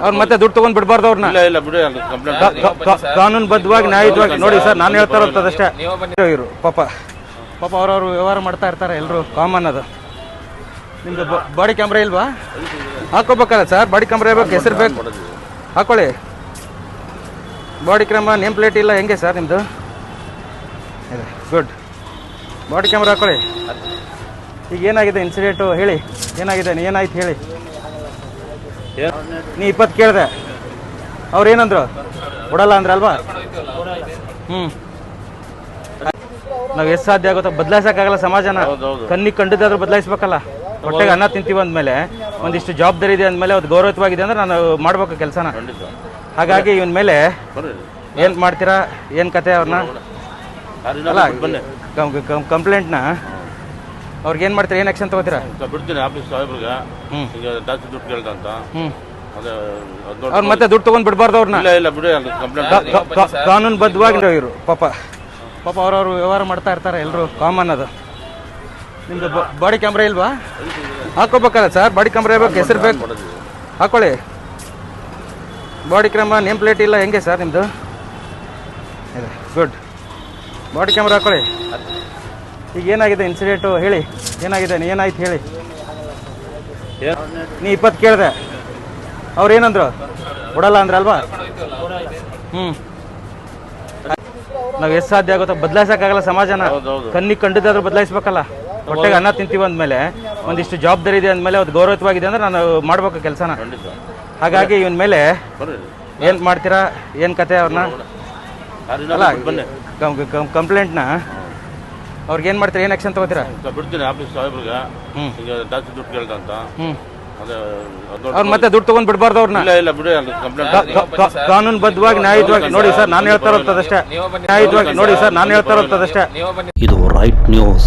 ಅವ್ರು ಮತ್ತೆ ದುಡ್ಡು ತಗೊಂಡ್ ಬಿಡಬಾರ್ದು ಅವ್ರನ್ನ ಇಲ್ಲ ಇಲ್ಲ ಬಿಡಿ ಅಲ್ಲಿ ಕಂಪ್ಲೇಂಟ್ ಕಾನೂನು ಬದ್ಧವಾಗಿ ನ್ಯಾಯಯುತವಾಗಿ ನೋಡಿ ಸರ್ ನಾನು ಹೇಳ್ತಾ ಇರೋದಷ್ಟೇ ಇವರು ಪಾಪ. ಪಾಪ ಅವ್ರವ್ರು ವ್ಯವಹಾರ ಮಾಡ್ತಾ ಇರ್ತಾರೆ ಎಲ್ಲರೂ ಕಾಮನ್ ಅದು. ನಿಮ್ದು ಬಾಡಿ ಕ್ಯಾಮ್ರಾ ಇಲ್ವಾ? ಹಾಕೋಬೇಕಲ್ಲ ಸರ್ ಬಾಡಿ ಕ್ಯಾಮ್ರಾ ಇರ್ಬೇಕು ಹೆಸರು ಬೇಕು. ಹಾಕೊಳ್ಳಿ. ಬಾಡಿ ಕ್ಯಾಮ್ರಾ ನೇಮ್ ಪ್ಲೇಟ್ ಇಲ್ಲ ಹೆಂಗೆ ಸರ್ ನಿಮ್ಮದು ಗುಡ್ ಬಾಡಿ ಕ್ಯಾಮ್ರಾ ಹಾಕೊಳ್ಳಿ. ಈಗ ಏನಾಗಿದೆ ಇನ್ಸಿಡೆಂಟು ಹೇಳಿ. ಏನಾಗಿದೆ ಏನಾಯ್ತು ಹೇಳಿ. ನೀ ಇಪ್ಪತ್ತು ಕೇಳಿದೆ. ಅವ್ರು ಏನಂದ್ರು? ಕೊಡಲ್ಲ ಅಂದ್ರಲ್ವಾ ಹ್ಞೂ ನಾವು ಎಷ್ಟು ಸಾಧ್ಯ ಆಗುತ್ತೋ ಬದಲಾಯಿಸೋಕ್ಕಾಗಲ್ಲ ಸಮಾಜನ. ಕನ್ನಿ ಕಣ್ಣಿಗೆ ಕಂಡಿದ್ದಾದ್ರೂ ಬದಲಾಯಿಸ್ಬೇಕಲ್ಲ. ಹೊಟ್ಟೆಗೆ ಅನ್ನ ತಿಂತೀವಿ ಅಂದಮೇಲೆ ಒಂದಿಷ್ಟು ಜವಾಬ್ದಾರಿ ಇದೆ ಅಂದ್ಮೇಲೆ ಅದು ಗೌರವಯುತವಾಗಿದೆ ಅಂದ್ರೆ ನಾನು ಮಾಡ್ಬೇಕು ಕೆಲಸನ. ಹಾಗಾಗಿ ಇವನ್ ಮೇಲೆ ಏನು ಮಾಡ್ತೀರಾ? ಏನು ಕತೆ ಅವ್ರನ್ನ ಅಲ್ಲ ಕಂಪ್ಲೇಂಟ್ನ ಅವ್ರಿಗೆ ಏನು ಮಾಡ್ತೀರಾ? ಏನು ಆಕ್ಷನ್ ತಗೋತೀರಾ? ಬಿಡ್ತೀರಾ ಬಿಡ್ತೀನಿ ಆಫೀಸ್ ಸಾಹೇಬ್ರಿಗೆ. ಈಗ ಟ್ಯಾಕ್ಸಿ ದುಡ್ಡು ಹ್ಞೂ ಅದೇ ಅವ್ರು ಮತ್ತೆ ದುಡ್ಡು ತಗೊಂಡ್ ಬಿಡಬಾರ್ದು ಅವ್ರನ್ನ ಇಲ್ಲ ಇಲ್ಲ ಬಿಡಿ ಅಲ್ಲಿ ಕಂಪ್ಲೇಂಟ್ ಕಾನೂನು ಬದ್ಧವಾಗಿ ಇವರು ಪಾಪ. ಪಾಪ ಅವ್ರವ್ರು ವ್ಯವಹಾರ ಮಾಡ್ತಾ ಇರ್ತಾರೆ ಎಲ್ಲರೂ ಕಾಮನ್ ಅದು. ನಿಮ್ದು ಬಾಡಿ ಕ್ಯಾಮ್ರಾ ಇಲ್ವಾ? ಹಾಕೋಬೇಕಲ್ಲ ಸರ್ ಬಾಡಿ ಕ್ಯಾಮ್ರಾ ಇರ್ಬೇಕು ಹೆಸರು ಬೇಕು. ಹಾಕೊಳ್ಳಿ. ಬಾಡಿ ಕ್ಯಾಮ್ರಾ ನೇಮ್ ಪ್ಲೇಟ್ ಇಲ್ಲ ಹೆಂಗೆ ಸರ್ ನಿಮ್ಮದು ಇದೆ ಗುಡ್ ಬಾಡಿ ಕ್ಯಾಮ್ರಾ ಹಾಕೊಳ್ಳಿ. ಈಗ ಏನಾಗಿದೆ ಇನ್ಸಿಡೆಂಟು ಹೇಳಿ ಏನಾಗಿದೆ ಏನಾಯ್ತು ಹೇಳಿ ನೀ ಇಪ್ಪತ್ತು ಕೇಳಿದೆ ಅವ್ರು ಏನಂದ್ರು ಕೊಡಲ್ಲ ಅಂದ್ರಲ್ವಾ ಹ್ಞೂ ನಾವು ಎಷ್ಟು ಸಾಧ್ಯ ಆಗುತ್ತೋ ಬದಲಾಯಿಸೋಕ್ಕಾಗಲ್ಲ ಸಮಾಜನ. ಕಣ್ಣಿಗೆ ಕಂಡಿದ್ದಾದ್ರೂ ಬದಲಾಯಿಸ್ಬೇಕಲ್ಲ ಹೊಟ್ಟೆಗೆ ಅನ್ನ ತಿಂತೀವಿ ಅಂದಮೇಲೆ ಒಂದಿಷ್ಟು ಜವಾಬ್ದಾರಿ ಇದೆ ಅಂದಮೇಲೆ ಅದು ಗೌರವಿತವಾಗಿದೆ ಅಂದ್ರೆ ನಾನು ಮಾಡ್ಬೇಕು ಕೆಲಸನ ಹಾಗಾಗಿ ಇವನ್ ಮೇಲೆ ಏನು ಮಾಡ್ತೀರಾ ಏನು ಕತೆ ಅವ್ರನ್ನ ಅಲ್ಲ ಕಂಪ್ಲೇಂಟ್ನ ಅವ್ರಿಗೆ ಏನು ಮಾಡ್ತೀರಾ? ಏನು ಆಕ್ಷನ್ ತಗೋತೀರಾ? ಬಿಡ್ತೀನಿ ಆಫೀಸ್ ಸಾಹೇಬ್ರಿಗೆ. ಈಗ ಟ್ಯಾಕ್ಸಿ ದುಡ್ಡು ಕೇಳ್ದಂತ ಹ್ಞೂ ಅದೇ ಅದ್ ಅವ್ರು ಮತ್ತೆ ದುಡ್ಡು ತಗೊಂಡ್ ಬಿಡಬಾರ್ದು ಅವ್ರನ್ನ ಇಲ್ಲ ಇಲ್ಲ ಬಿಡಿ ಕಂಪ್ಲೇಂಟ್ ಕಾನೂನು ಬದ್ಧವಾಗಿ ನ್ಯಾಯಯುತವಾಗಿ ನೋಡಿ ಸರ್ ನಾನು ಹೇಳ್ತಾ ಇರೋದಷ್ಟೇ ನ್ಯಾಯಯುತವಾಗಿ ನೋಡಿ ಸರ್ ನಾನು ಹೇಳ್ತಾ ಇರೋದಷ್ಟೇ ಇದು ರೈಟ್ ನ್ಯೂಸ್